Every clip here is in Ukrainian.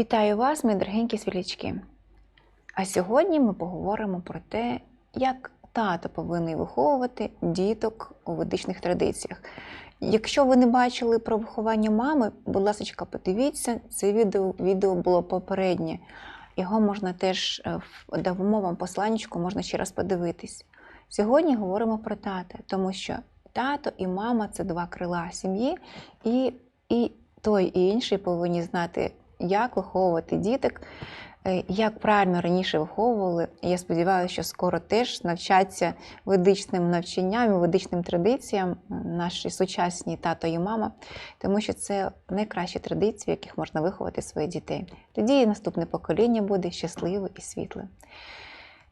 Вітаю вас, мої дорогенькі світлячки. А сьогодні ми поговоримо про те, як тато повинен виховувати діток у ведичних традиціях. Якщо ви не бачили про виховання мами, будь ласка, подивіться, це відео, відео було попереднє. Його можна теж е, в да, в посланнячку можна ще раз подивитись. Сьогодні говоримо про тата, тому що тато і мама це два крила сім'ї, і, і той і інший повинні знати, як виховувати діток, е, як правильно раніше виховували. Я сподіваюся, що скоро теж навчаться ведичним навчанням, і ведичним традиціям наші сучасні тато і мама, тому що це найкращі традиції, в яких можна виховати своїх дітей. Тоді і наступне покоління буде щасливе і світле.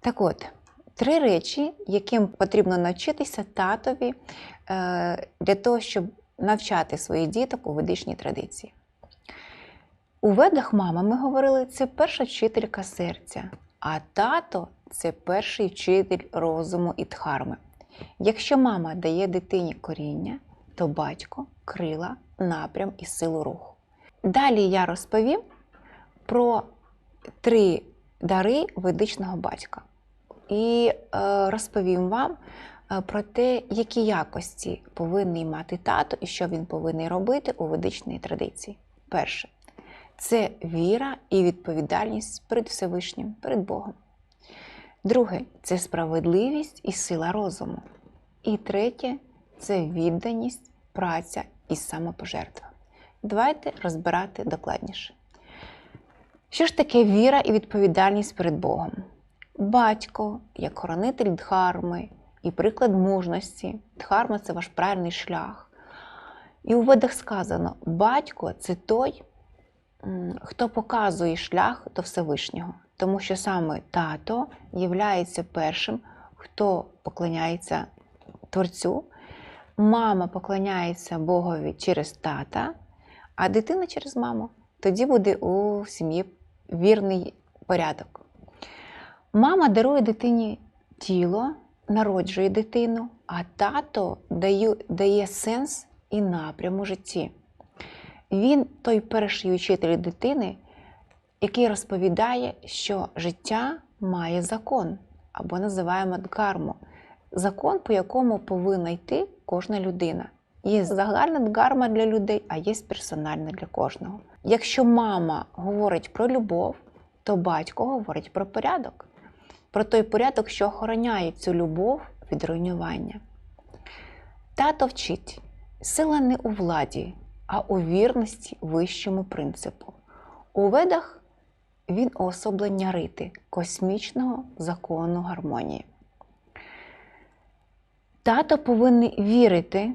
Так от, три речі, яким потрібно навчитися татові е, для того, щоб навчати своїх діток у ведичній традиції. У ведах мама, ми говорили, це перша вчителька серця, а тато це перший вчитель розуму і дхарми. Якщо мама дає дитині коріння, то батько крила, напрям і силу руху. Далі я розповім про три дари ведичного батька і е, розповім вам е, про те, які якості повинний мати тато і що він повинен робити у ведичній традиції. Перше це віра і відповідальність перед Всевишнім, перед Богом. Друге це справедливість і сила розуму. І третє це відданість, праця і самопожертва. Давайте розбирати докладніше. Що ж таке віра і відповідальність перед Богом? Батько, як хоронитель дхарми і приклад мужності. Дхарма це ваш правильний шлях. І у ведах сказано: батько це той, хто показує шлях до Всевишнього, тому що саме тато є першим, хто поклоняється Творцю, мама поклоняється Богові через тата, а дитина через маму. Тоді буде у сім'ї вірний порядок. Мама дарує дитині тіло, народжує дитину, а тато дає, сенс і напрям у житті. Він той перший учитель дитини, який розповідає, що життя має закон, або називаємо дгарму. Закон, по якому повинна йти кожна людина. Є загальна дгарма для людей, а є персональна для кожного. Якщо мама говорить про любов, то батько говорить про порядок, про той порядок, що охороняє цю любов від руйнування. Тато вчить, сила не у владі, а у вірності вищому принципу. У ведах він уособлення рити, космічного закону гармонії. Тато повинен вірити,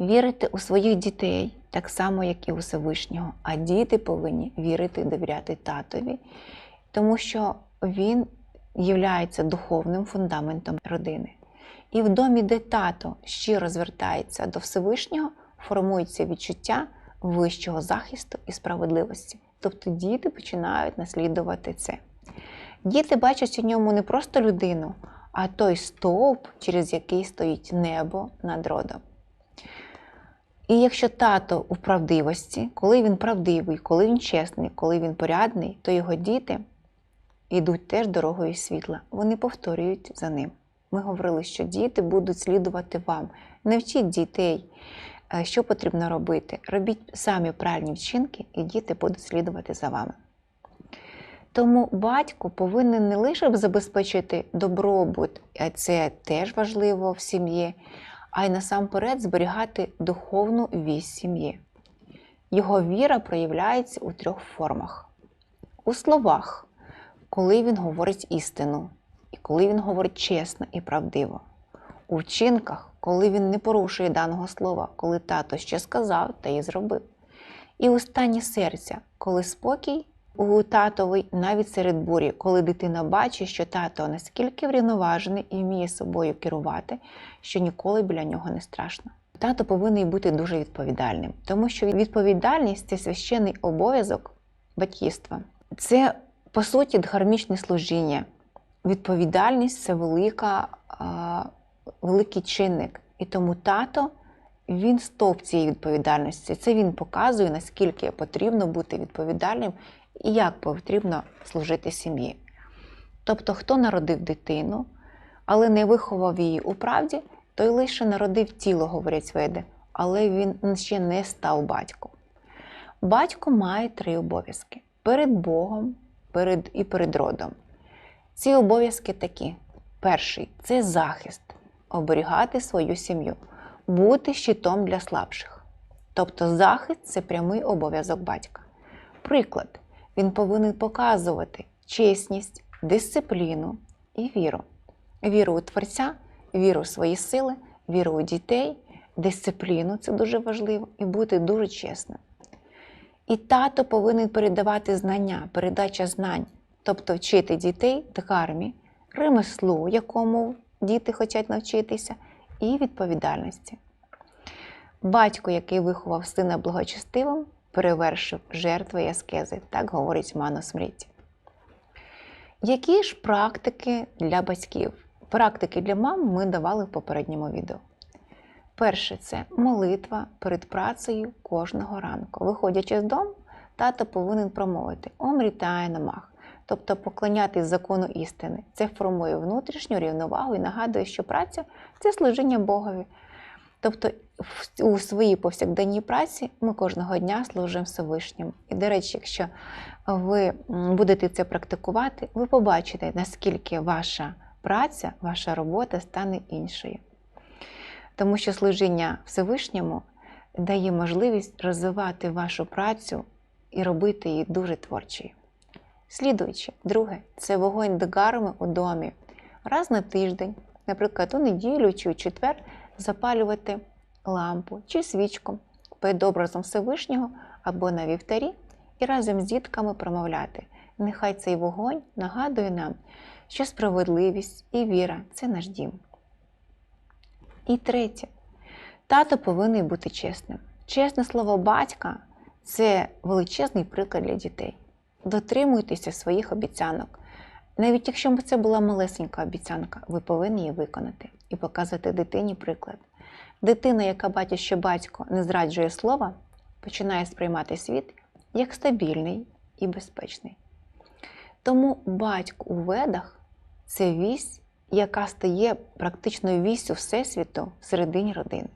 вірити у своїх дітей, так само, як і у Всевишнього. А діти повинні вірити і довіряти татові, тому що він є духовним фундаментом родини. І в домі, де тато щиро звертається до Всевишнього, формується відчуття вищого захисту і справедливості. Тобто діти починають наслідувати це. Діти бачать у ньому не просто людину, а той стовп, через який стоїть небо над родом. І якщо тато у правдивості, коли він правдивий, коли він чесний, коли він порядний, то його діти йдуть теж дорогою світла. Вони повторюють за ним. Ми говорили, що діти будуть слідувати вам. Не вчіть дітей, що потрібно робити. Робіть самі правильні вчинки, і діти будуть слідувати за вами. Тому батько повинен не лише забезпечити добробут, а це теж важливо в сім'ї, а й насамперед зберігати духовну вість сім'ї. Його віра проявляється у трьох формах: у словах, коли він говорить істину, і коли він говорить чесно і правдиво, у вчинках, коли він не порушує даного слова, коли тато ще сказав та й зробив. І у стані серця, коли спокій у татовий навіть серед бурі, коли дитина бачить, що тато наскільки врівноважений і вміє собою керувати, що ніколи біля нього не страшно. Тато повинен бути дуже відповідальним, тому що відповідальність це священний обов'язок батьківства. Це, по суті, дхармічне служіння. Відповідальність це велика, великий чинник. І тому тато він стовп цієї відповідальності. Це він показує, наскільки потрібно бути відповідальним і як потрібно служити сім'ї. Тобто, хто народив дитину, але не виховав її у правді, той лише народив тіло, говорять сведи, але він ще не став батьком. Батько має три обов'язки: перед Богом перед, і перед родом. Ці обов'язки такі: перший це захист, оберігати свою сім'ю, бути щитом для слабших. Тобто захист це прямий обов'язок батька. Приклад, він повинен показувати чесність, дисципліну і віру. Віру у Творця, віру у свої сили, віру у дітей, дисципліну це дуже важливо, і бути дуже чесним. І тато повинен передавати знання, передача знань, тобто вчити дітей дхармі, ремеслу, якому діти хочуть навчитися, і відповідальності. Батько, який виховав сина благочестивим, перевершив жертви і аскези, так говорить Мано Смріті. Які ж практики для батьків? Практики для мам ми давали в попередньому відео. Перше це молитва перед працею кожного ранку. Виходячи з дому, тато повинен промовити Омрітає намах, тобто поклонятись закону істини. Це формує внутрішню рівновагу і нагадує, що праця це служіння Богові. Тобто у своїй повсякденній праці ми кожного дня служимо Всевишньому. І, до речі, якщо ви будете це практикувати, ви побачите, наскільки ваша праця, ваша робота стане іншою. Тому що служіння Всевишньому дає можливість розвивати вашу працю і робити її дуже творчою. Слідуючи, друге, це вогонь дгарми у домі. Раз на тиждень, наприклад, у неділю чи у четвер, запалювати лампу чи свічку перед образом Всевишнього або на вівтарі і разом з дітками промовляти. Нехай цей вогонь нагадує нам, що справедливість і віра це наш дім. І третє, тато повинен бути чесним. Чесне слово батька це величезний приклад для дітей. Дотримуйтеся своїх обіцянок. Навіть якщо б це була малесенька обіцянка, ви повинні її виконати і показати дитині приклад. Дитина, яка бачить, що батько не зраджує слова, починає сприймати світ як стабільний і безпечний. Тому батько у ведах це вісь, яка стає практично вісю Всесвіту всередині родини.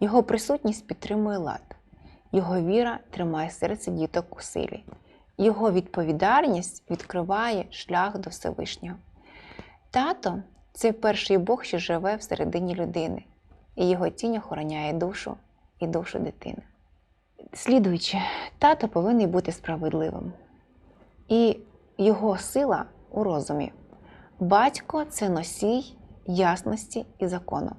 Його присутність підтримує лад, його віра тримає серце діток у силі, його відповідальність відкриває шлях до Всевишнього. Тато це перший Бог, що живе всередині людини, і його тінь охороняє душу і душу дитини. Слідуючи, тато повинен бути справедливим, і його сила у розумі. Батько це носій ясності і закону.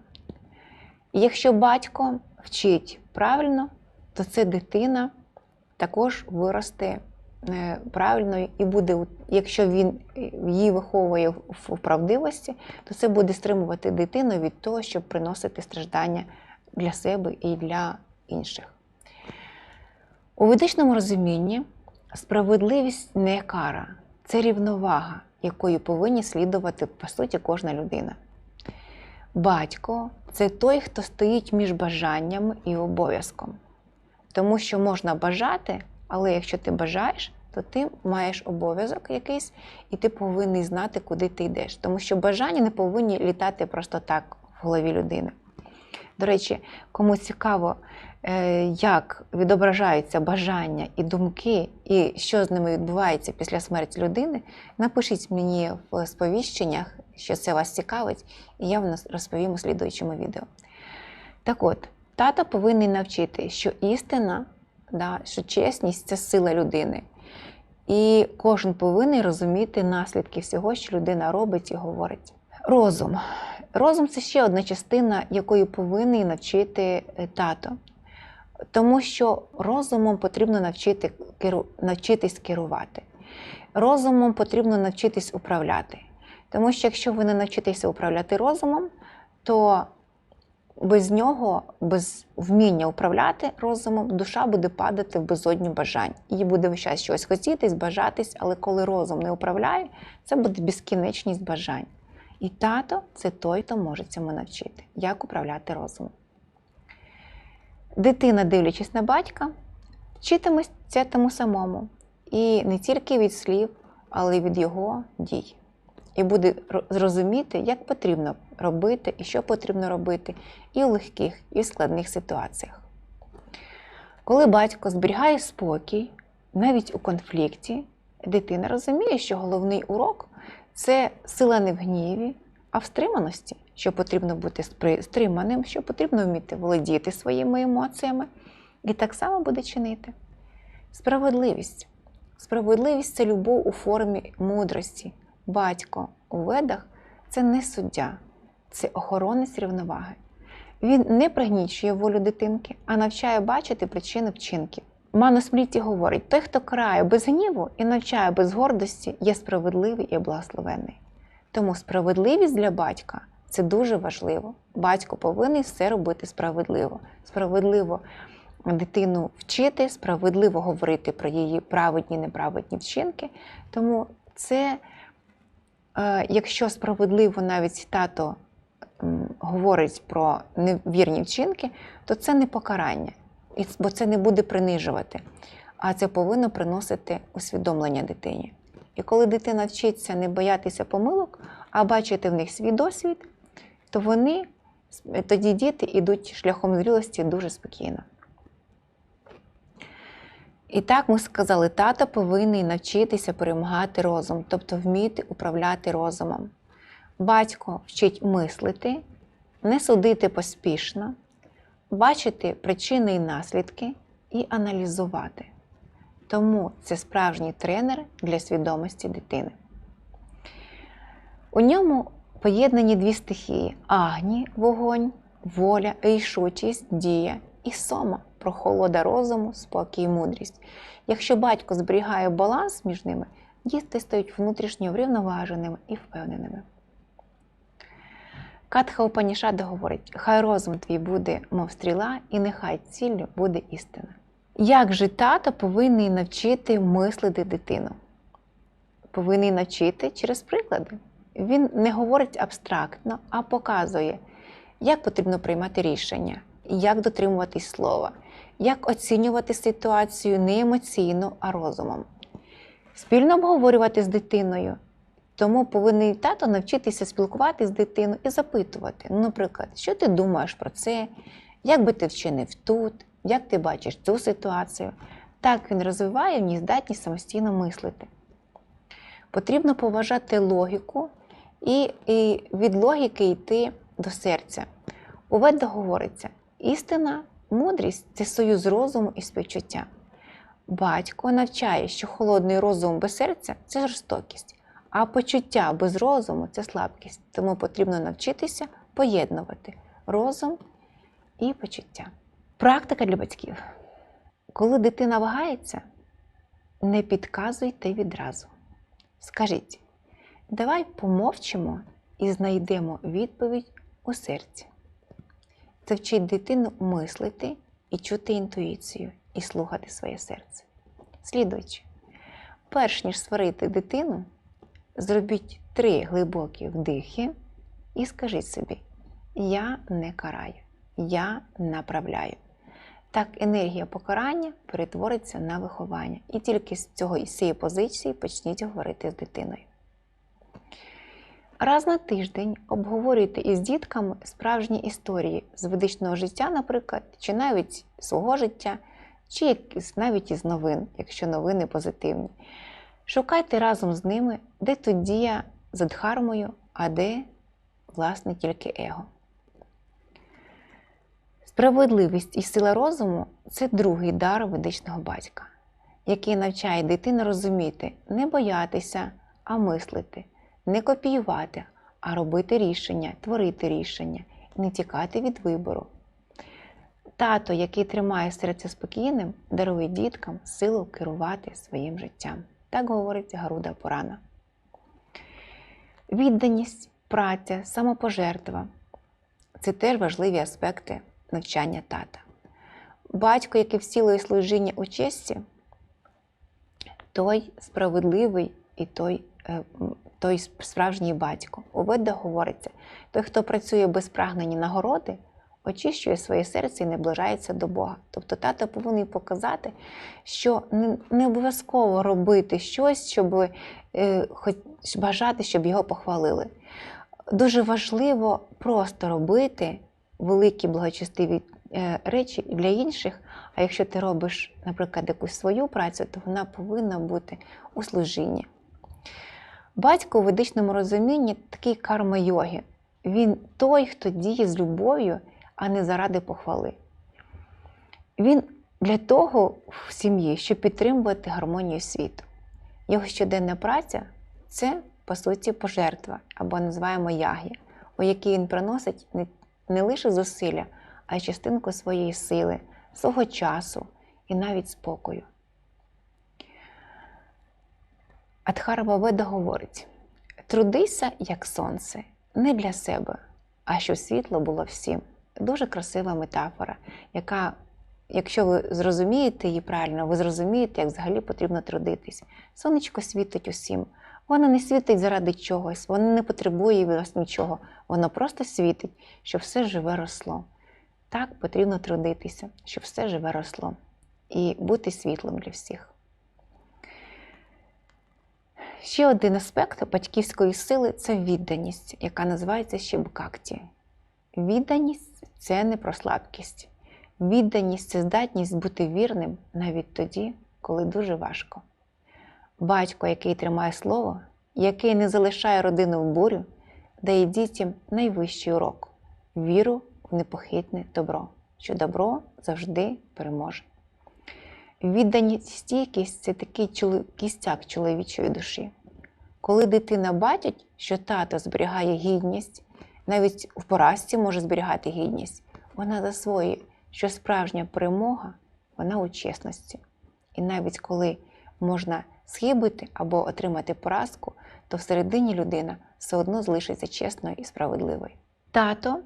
Якщо батько вчить правильно, то це дитина також виросте правильно і буде, якщо він її виховує в правдивості, то це буде стримувати дитину від того, щоб приносити страждання для себе і для інших. У ведичному розумінні справедливість не кара, це рівновага якою повинні слідувати, по суті, кожна людина. Батько це той, хто стоїть між бажанням і обов'язком. Тому що можна бажати, але якщо ти бажаєш, то ти маєш обов'язок якийсь, і ти повинен знати, куди ти йдеш. Тому що бажання не повинні літати просто так в голові людини. До речі, кому цікаво, Е, як відображаються бажання і думки, і що з ними відбувається після смерті людини, напишіть мені в сповіщеннях, що це вас цікавить, і я вам розповім у слідуючому відео. Так от, тато повинен навчити, що істина, да, що чесність це сила людини. І кожен повинен розуміти наслідки всього, що людина робить і говорить. Розум. Розум це ще одна частина, якою повинен навчити е, тато. Тому що розумом потрібно навчити, керу, навчитись керувати. Розумом потрібно навчитись управляти. Тому що якщо ви не навчитеся управляти розумом, то без нього, без вміння управляти розумом, душа буде падати в безодню бажань. Їй буде весь час щось хотітись, бажатись, але коли розум не управляє, це буде безкінечність бажань. І тато це той, хто може цьому навчити, як управляти розумом. Дитина, дивлячись на батька, вчитиметься тому самому. І не тільки від слів, але й від його дій. І буде зрозуміти, як потрібно робити і що потрібно робити і у легких, і в складних ситуаціях. Коли батько зберігає спокій, навіть у конфлікті, дитина розуміє, що головний урок це сила не в гніві, а в стриманості, що потрібно бути стриманим, що потрібно вміти володіти своїми емоціями, і так само буде чинити. Справедливість. Справедливість це любов у формі мудрості. Батько у ведах це не суддя, це охоронець рівноваги. Він не пригнічує волю дитинки, а навчає бачити причини вчинків. Манусмріті говорить: той, хто крає без гніву і навчає без гордості, є справедливий і благословений. Тому справедливість для батька це дуже важливо. Батько повинен все робити справедливо. Справедливо дитину вчити, справедливо говорити про її праведні, і неправедні вчинки. Тому це, якщо справедливо навіть тато говорить про невірні вчинки, то це не покарання, бо це не буде принижувати, а це повинно приносити усвідомлення дитині. І коли дитина вчиться не боятися помилок, а бачити в них свій досвід, то вони тоді діти йдуть шляхом зрілості дуже спокійно. І так ми сказали, тато повинен навчитися перемагати розум, тобто вміти управляти розумом. Батько вчить мислити, не судити поспішно, бачити причини і наслідки і аналізувати. Тому це справжній тренер для свідомості дитини. У ньому поєднані дві стихії: агні вогонь, воля, рішучість, дія і сома прохолода розуму, спокій і мудрість. Якщо батько зберігає баланс між ними, діти стають внутрішньо врівноваженими і впевненими. Катха Упанішада говорить: хай розум твій буде, мов стріла, і нехай ціллю буде істина. Як же тато повинен навчити мислити дитину? Повинен навчити через приклади. Він не говорить абстрактно, а показує, як потрібно приймати рішення, як дотримуватись слова, як оцінювати ситуацію не емоційно, а розумом. Спільно обговорювати з дитиною. Тому повинен тато навчитися спілкуватися з дитиною і запитувати, ну, наприклад, що ти думаєш про це, як би ти вчинив тут, як ти бачиш цю ситуацію. Так він розвиває в ній здатність самостійно мислити. Потрібно поважати логіку і, і від логіки йти до серця. У Ведах говориться, істина, мудрість це союз розуму і співчуття. Батько навчає, що холодний розум без серця це жорстокість, а почуття без розуму це слабкість. Тому потрібно навчитися поєднувати розум і почуття. Практика для батьків. Коли дитина вагається, не підказуйте відразу. Скажіть, давай помовчимо і знайдемо відповідь у серці. Це вчить дитину мислити і чути інтуїцію, і слухати своє серце. Слідуючи, перш ніж сварити дитину, зробіть три глибокі вдихи і скажіть собі: Я не караю, я направляю. Так енергія покарання перетвориться на виховання. І тільки з цього з цієї позиції почніть говорити з дитиною. Раз на тиждень обговорюйте із дітками справжні історії з ведичного життя, наприклад, чи навіть свого життя, чи навіть із новин, якщо новини позитивні. Шукайте разом з ними, де тут дія за дхармою, а де, власне, тільки его. Справедливість і сила розуму це другий дар ведичного батька, який навчає дитину розуміти, не боятися, а мислити, не копіювати, а робити рішення, творити рішення, не тікати від вибору. Тато, який тримає серце спокійним, дарує діткам силу керувати своїм життям. Так говорить Гаруда Пурана. Відданість, праця, самопожертва це теж важливі аспекти навчання тата. Батько, який вцілує служіння у честі, той справедливий і той, е, той справжній батько. У Ведах говориться, той, хто працює без прагнення нагороди, очищує своє серце і наближається до Бога. Тобто тато повинен показати, що не, не обов'язково робити щось, щоб е, хоч бажати, щоб його похвалили. Дуже важливо просто робити великі благочестиві е, речі для інших. А якщо ти робиш, наприклад, якусь свою працю, то вона повинна бути у служінні. Батько у ведичному розумінні такий карма йоги. Він той, хто діє з любов'ю, а не заради похвали. Він для того в сім'ї, щоб підтримувати гармонію світу. Його щоденна праця це, по суті, пожертва або називаємо ягі, у якій він приносить не, не лише зусилля, а й частинку своєї сили, свого часу і навіть спокою. Адхарва Веда говорить: трудися, як сонце, не для себе, а щоб світло було всім. Дуже красива метафора, яка, якщо ви зрозумієте її правильно, ви зрозумієте, як взагалі потрібно трудитись. Сонечко світить усім. Воно не світить заради чогось, воно не потребує вас нічого. Воно просто світить, щоб все живе росло. Так потрібно трудитися, щоб все живе росло і бути світлом для всіх. Ще один аспект батьківської сили це відданість, яка називається ще букакті. Відданість це не про слабкість. Відданість це здатність бути вірним навіть тоді, коли дуже важко. Батько, який тримає слово, який не залишає родину в бурю, дає дітям найвищий урок віру в непохитне добро, що добро завжди переможе. Відданість стійкість це такий чоло- кістяк чоловічої душі. Коли дитина бачить, що тато зберігає гідність, навіть в поразці може зберігати гідність, вона засвоює, що справжня перемога вона у чесності. І навіть коли можна схибити або отримати поразку, то всередині людина все одно залишиться чесною і справедливою. Тато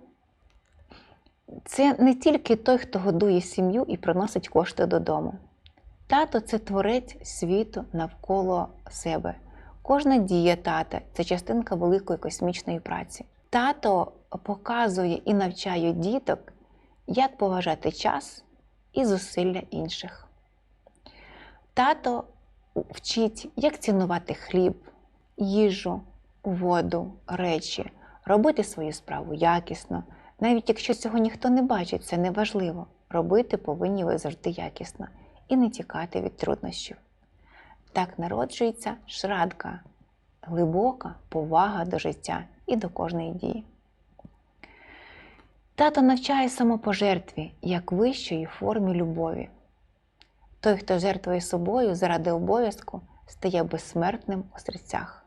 це не тільки той, хто годує сім'ю і приносить кошти додому. Тато це творець світу навколо себе. Кожна дія тата це частинка великої космічної праці. Тато показує і навчає діток, як поважати час і зусилля інших. Тато вчить, як цінувати хліб, їжу, воду, речі, робити свою справу якісно. Навіть якщо цього ніхто не бачить, це не важливо. Робити повинні ви завжди якісно і не тікати від труднощів. Так народжується шрадка, глибока повага до життя і до кожної дії. Тато навчає самопожертві як вищої формі любові. Той, хто жертвує собою заради обов'язку, стає безсмертним у серцях.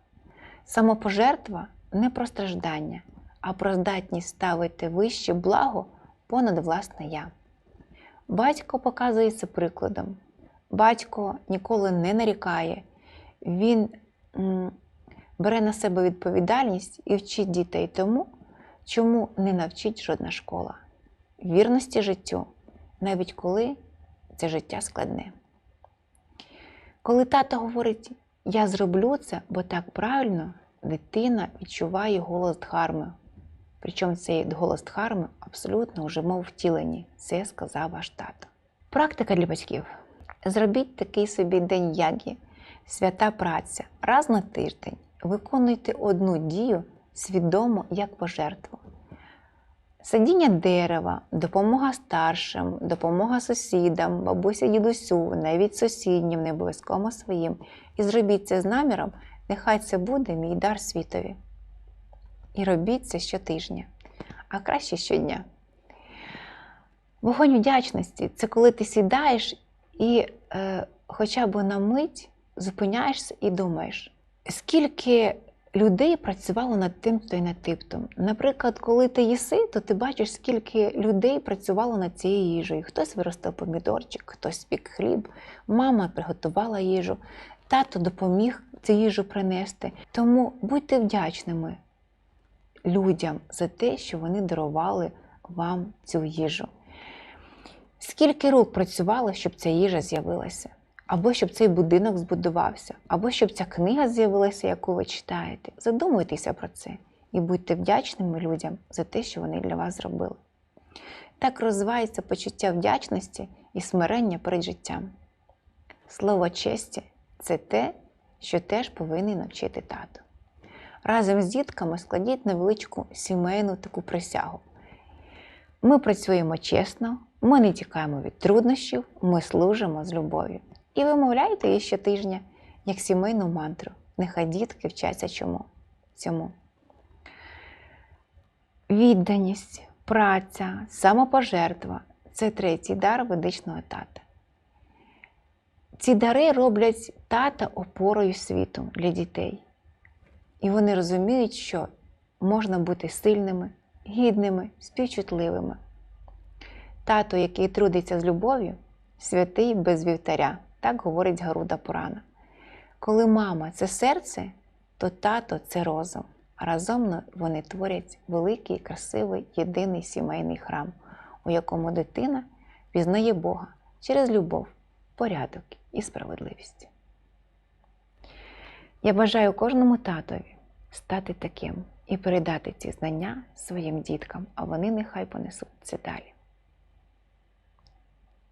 Самопожертва не про страждання, а про здатність ставити вище благо понад власне я. Батько показує це прикладом. Батько ніколи не нарікає, він бере на себе відповідальність і вчить дітей тому, чому не навчить жодна школа. Вірності життю, навіть коли це життя складне. Коли тато говорить, я зроблю це, бо так правильно, дитина відчуває голос Дхарми. Причому цей голос Дхарми абсолютно вже мов втілені. Це сказав ваш тато. Практика для батьків. Зробіть такий собі день ягі, свята праця. Раз на тиждень виконуйте одну дію свідомо як пожертву. Садіння дерева, допомога старшим, допомога сусідам, бабуся, дідусю, навіть сусіднім, не обов'язково своїм. І зробіть це з наміром, нехай це буде мій дар світові. І робіть це щотижня, а краще щодня. Вогонь вдячності це коли ти сідаєш і е, хоча б на мить зупиняєшся і думаєш, скільки людей працювало над тим то й над типтом. Наприклад, коли ти їси, то ти бачиш, скільки людей працювало над цією їжею. Хтось виростив помідорчик, хтось спік хліб, мама приготувала їжу, тато допоміг цю їжу принести. Тому будьте вдячними людям за те, що вони дарували вам цю їжу. Скільки рук працювало, щоб ця їжа з'явилася, або щоб цей будинок збудувався, або щоб ця книга з'явилася, яку ви читаєте. Задумуйтеся про це і будьте вдячними людям за те, що вони для вас зробили. Так розвивається почуття вдячності і смирення перед життям. Слово честі це те, що теж повинен навчити тато. Разом з дітками складіть невеличку сімейну таку присягу. Ми працюємо чесно, ми не тікаємо від труднощів, ми служимо з любов'ю. І вимовляйте її щотижня як сімейну мантру. Нехай дітки вчаться чому? цьому. Відданість, праця, самопожертва це третій дар ведичного тата. Ці дари роблять тата опорою світу для дітей. І вони розуміють, що можна бути сильними, гідними, співчутливими. Тато, який трудиться з любов'ю, святий без вівтаря, так говорить Гаруда Пурана. Коли мама це серце, то тато це розум. Разом вони творять великий, красивий, єдиний сімейний храм, у якому дитина пізнає Бога через любов, порядок і справедливість. Я бажаю кожному татові стати таким і передати ці знання своїм діткам, а вони нехай понесуть це далі.